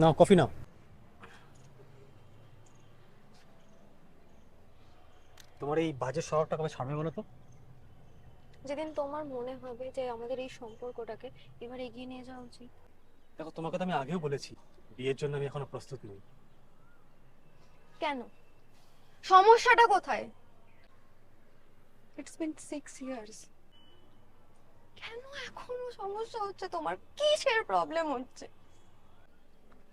নাও coffee নাও তোমার এই বাজে স্বভাবটা কবে ছাড়বে বলো তো? যেদিন তোমার মনে হবে যে আমাদের এই সম্পর্কটাকে এবার এগিয়ে নিয়ে যাওয়া উচিত। দেখো তোমাকে তো আমি আগেও বলেছি বিয়ের জন্য আমি এখনও প্রস্তুত নই। কেন? সমস্যাটা কোথায়? ইটস বিন সিক্স ইয়ার্স কেন এখনও সমস্যা হচ্ছে? তোমার কিসের প্রবলেম হচ্ছে?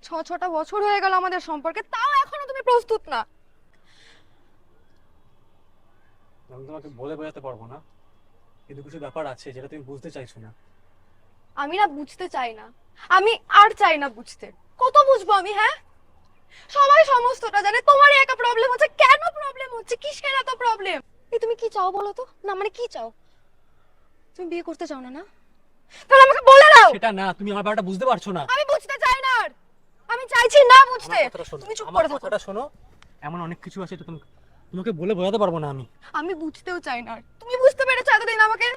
ছ ছটা বছর হয়ে গেল আমাদের সম্পর্কে তাও এখনও তুমি প্রস্তুত না। আমি তোমাকে বলে বোঝাতে পারব না। কিন্তু কিছু ব্যাপার আছে যেটা তুমি বুঝতে চাইছো না। আমি না বুঝতে চাই না। আমি আর চাই না বুঝতে। কত বুঝব আমি হ্যাঁ? সবাই সমস্তটা জানে তোমারই একা প্রবলেম হচ্ছে। কেন প্রবলেম হচ্ছে? কিসের এত প্রবলেম এই তুমি কি চাও বলো তো? না মানে কি চাও? তুমি বিয়ে করতে চাও না না? তাহলে আমাকে বলে দাও। সেটা না তুমি আমার ব্যাপারটা বুঝতে পারছ না। আমি বুঝতে আমি চাইছি না বুঝতে। তুমি চুপ করে থাকো। কথাটা শোনো এমন অনেক কিছু আছে তুমি তোমাকে বলে বোঝাতে পারব না আমি। আমি বুঝতেও চাই না তুমি বুঝতে পেরেছ এতদিন আমাকে?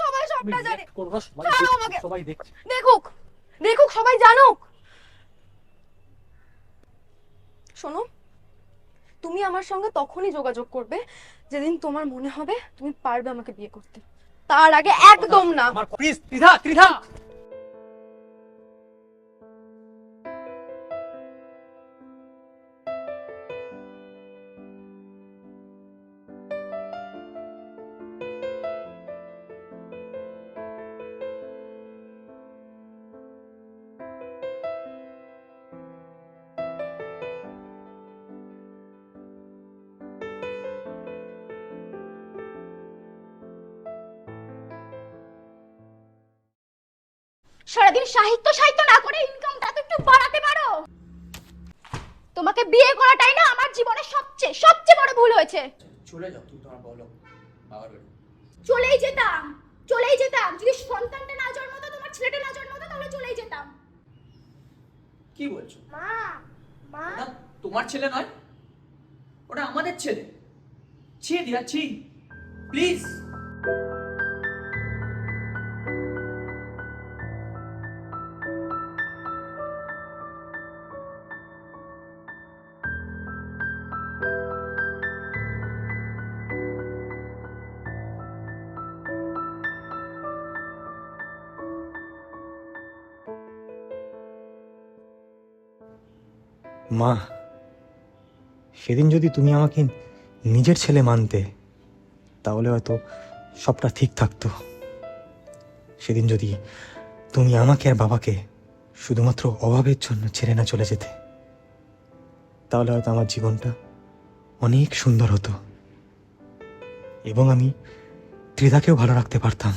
সবাই সবটা জানে। করব, সবাই আমাকে। সবাই দেখছে। দেখুক দেখুক সবাই জানুক। শোনো তুমি আমার সঙ্গে তখনই যোগাযোগ করবে যেদিন তোমার মনে হবে তুমি পারবে আমাকে বিয়ে করতে। তার আগে একদম না। আমার প্লিজ ত্রিধা ত্রিধা! সারাদিন সাহিত্য সাহিত্য না করে ইনকামটা তো একটু বাড়াতে পারো। তোমাকে বিয়ে করাটাই না আমার জীবনের সবচেয়ে সবচেয়ে বড় ভুল হয়েছে। চলে যাও তুমি তোমার বলো বাবার বাড়ি। চলেই যেতাম চলেই যেতাম। যদি সন্তানটা না জন্মতো তোমার ছেলেটা না জন্মতো তাহলে চলেই যেতাম। কি বলছো? মা মা। তোমার ছেলে নয় ওটা আমাদের ছেলে। ছি দিয়া ছি। প্লিজ মা, সেদিন যদি তুমি আমাকে নিজের ছেলে মানতে, তাহলে হয়তো সবটা ঠিক থাকতো। সেদিন যদি তুমি আমাকে আর বাবাকে শুধুমাত্র অভাবের জন্য ছেড়ে না চলে যেতে, তাহলে হয়তো আমার জীবনটা অনেক সুন্দর হতো এবং আমি ত্রিধাকেও ভালো রাখতে পারতাম।